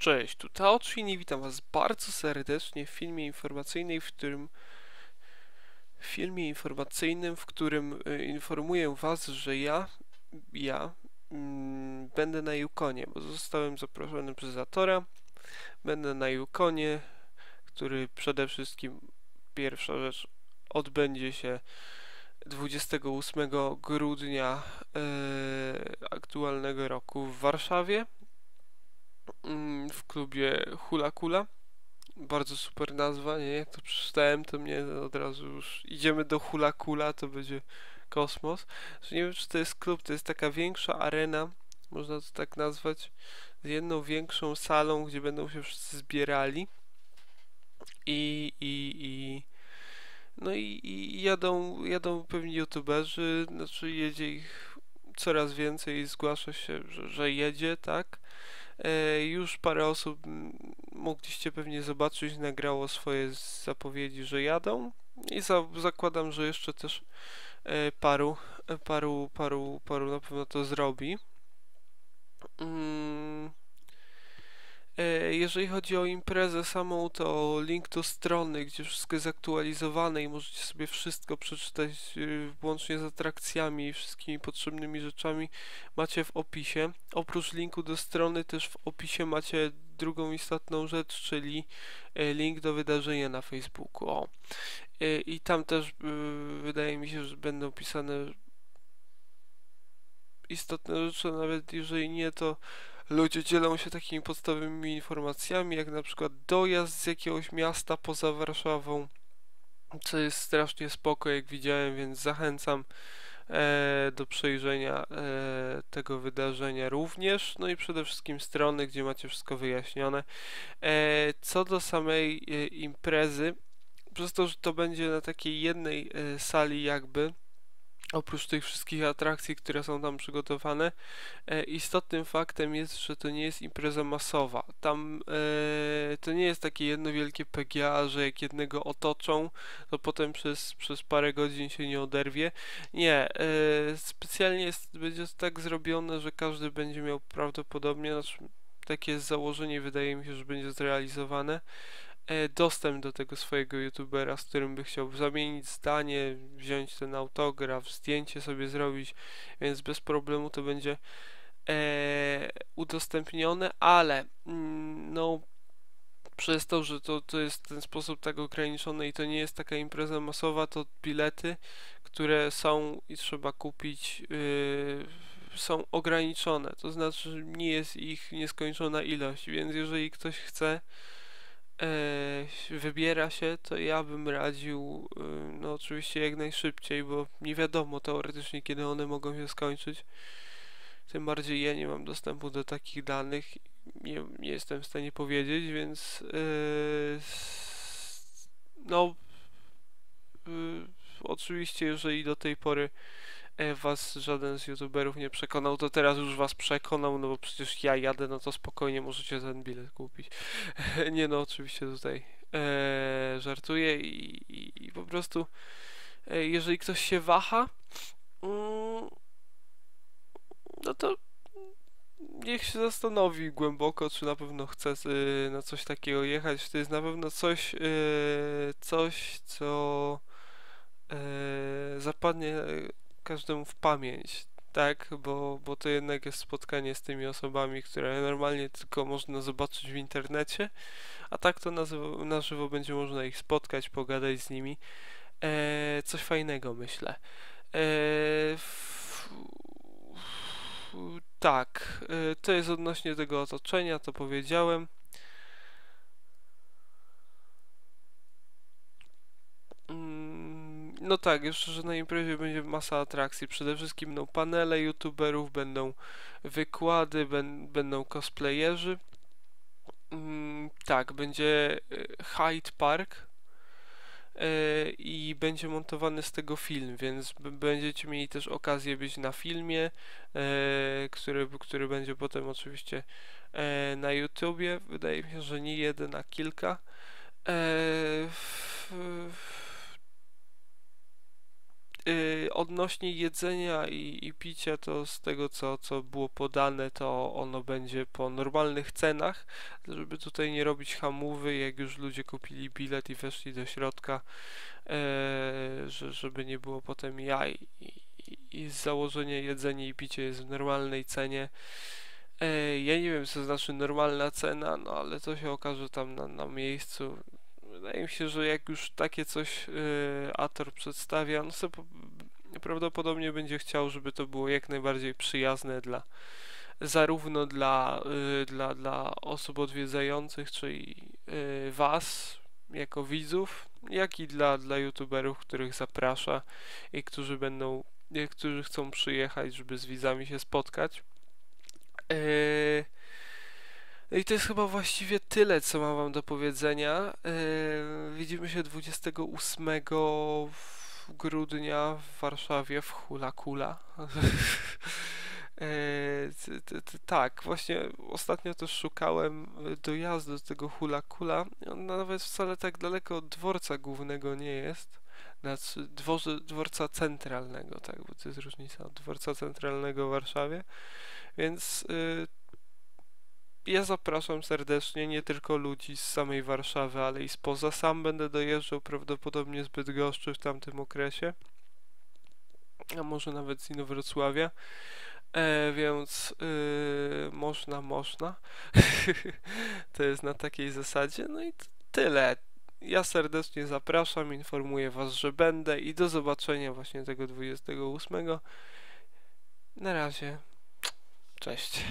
Cześć, tu Taotrhin i witam Was bardzo serdecznie w filmie informacyjnym, w którym w filmie informacyjnym, w którym y, informuję Was, że ja, ja mm, będę na Yukonie, bo zostałem zaproszony przez Zatora. Będę na Yukonie, który przede wszystkim pierwsza rzecz odbędzie się 28 grudnia y, aktualnego roku w Warszawie w klubie Hula Kula. Bardzo super nazwa, nie? Jak to przeczytałem, to mnie od razu już idziemy do Hula Kula, to będzie kosmos. Że nie wiem, czy to jest klub, to jest taka większa arena, można to tak nazwać, z jedną większą salą, gdzie będą się wszyscy zbierali. I, i, i no i, i jadą, jadą pewni youtuberzy, znaczy jedzie ich coraz więcej i zgłasza się, że, że jedzie, tak? E, już parę osób mogliście pewnie zobaczyć, nagrało swoje zapowiedzi, że jadą i za, zakładam, że jeszcze też e, paru, e, paru, paru, paru na pewno to zrobi. Mm. E, Jeżeli chodzi o imprezę samą, to link do strony, gdzie wszystko jest aktualizowane i możecie sobie wszystko przeczytać, y, włącznie z atrakcjami i wszystkimi potrzebnymi rzeczami, macie w opisie. Oprócz linku do strony, też w opisie macie drugą istotną rzecz, czyli e, link do wydarzenia na Facebooku. O. E, I tam też wydaje mi się, że będą pisane istotne rzeczy, nawet jeżeli nie, to ludzie dzielą się takimi podstawowymi informacjami, jak na przykład dojazd z jakiegoś miasta poza Warszawą, co jest strasznie spoko, jak widziałem, więc zachęcam e, do przejrzenia e, tego wydarzenia również. No i przede wszystkim strony, gdzie macie wszystko wyjaśnione. E, co do samej e, imprezy, przez to, że to będzie na takiej jednej e, sali jakby, Oprócz tych wszystkich atrakcji, które są tam przygotowane, e, istotnym faktem jest, że to nie jest impreza masowa. Tam e, to nie jest takie jedno wielkie PGA, że jak jednego otoczą, to potem przez, przez parę godzin się nie oderwie. Nie, e, specjalnie jest, będzie to tak zrobione, że każdy będzie miał prawdopodobnie, znaczy, takie jest założenie, wydaje mi się, że będzie zrealizowane dostęp do tego swojego youtubera, z którym by chciał zamienić zdanie, wziąć ten autograf, zdjęcie sobie zrobić, więc bez problemu to będzie e, udostępnione, ale mm, no przez to, że to, to jest ten sposób tak ograniczony i to nie jest taka impreza masowa, to bilety, które są i trzeba kupić, yy, są ograniczone. To znaczy, nie jest ich nieskończona ilość, więc jeżeli ktoś chce, e, wybiera się, to ja bym radził, y, no oczywiście jak najszybciej, bo nie wiadomo teoretycznie, kiedy one mogą się skończyć. Tym bardziej ja nie mam dostępu do takich danych, nie, nie jestem w stanie powiedzieć, więc yy, no yy, oczywiście, jeżeli do tej pory e, was żaden z youtuberów nie przekonał, to teraz już was przekonał, no bo przecież ja jadę, no to spokojnie możecie ten bilet kupić. nie no, oczywiście tutaj e, żartuję i, i, i po prostu e, jeżeli ktoś się waha, mm, no to niech się zastanowi głęboko, czy na pewno chce na coś takiego jechać. To jest na pewno coś, y, coś, co zapadnie y, każdemu w pamięć. Tak, bo, bo to jednak jest spotkanie z tymi osobami, które normalnie tylko można zobaczyć w internecie, a tak to na, na żywo będzie można ich spotkać, pogadać z nimi. E, coś fajnego, myślę. E, f- f- tak, y, to jest odnośnie tego otoczenia, to powiedziałem. Mm, No tak, jeszcze, że na imprezie będzie masa atrakcji. Przede wszystkim będą panele youtuberów, będą wykłady, ben, będą cosplayerzy. Mm, Tak, będzie y, Hyde Park y, i będzie montowany z tego film, więc będziecie mieli też okazję być na filmie, e, który, który będzie potem oczywiście e, na YouTubie. Wydaje mi się, że nie jeden, a kilka. E, f- y, odnośnie jedzenia i, i picia, to z tego co, co było podane, to ono będzie po normalnych cenach, żeby tutaj nie robić hamówy, jak już ludzie kupili bilet i weszli do środka, e, że, żeby nie było potem jaj i, i, z założenia jedzenie i picie jest w normalnej cenie. E, ja nie wiem, co znaczy normalna cena, no ale to się okaże tam na, na miejscu. Wydaje mi się, że jak już takie coś y, Ator przedstawia, no to prawdopodobnie będzie chciał, żeby to było jak najbardziej przyjazne dla zarówno dla, y, dla, dla osób odwiedzających, czyli y, was jako widzów, jak i dla, dla youtuberów, których zaprasza i którzy będą, y, którzy chcą przyjechać, żeby z widzami się spotkać. I to jest chyba właściwie tyle, co mam wam do powiedzenia. Widzimy się 28 grudnia w Warszawie w Hula Kula. Yy, tak, właśnie ostatnio też szukałem dojazdu do tego Hula Kula. On nawet wcale tak daleko od dworca głównego nie jest. Znaczy dworze, dworca centralnego, tak, bo to jest różnica od dworca centralnego w Warszawie. Więc yy, ja zapraszam serdecznie nie tylko ludzi z samej Warszawy, ale i spoza. Sam będę dojeżdżał prawdopodobnie z Bydgoszczy w tamtym okresie, a może nawet z Inowrocławia. E, więc yy, można, można. to jest na takiej zasadzie. No i tyle. Ja serdecznie zapraszam, informuję Was, że będę i do zobaczenia właśnie tego 28. Na razie. Cześć.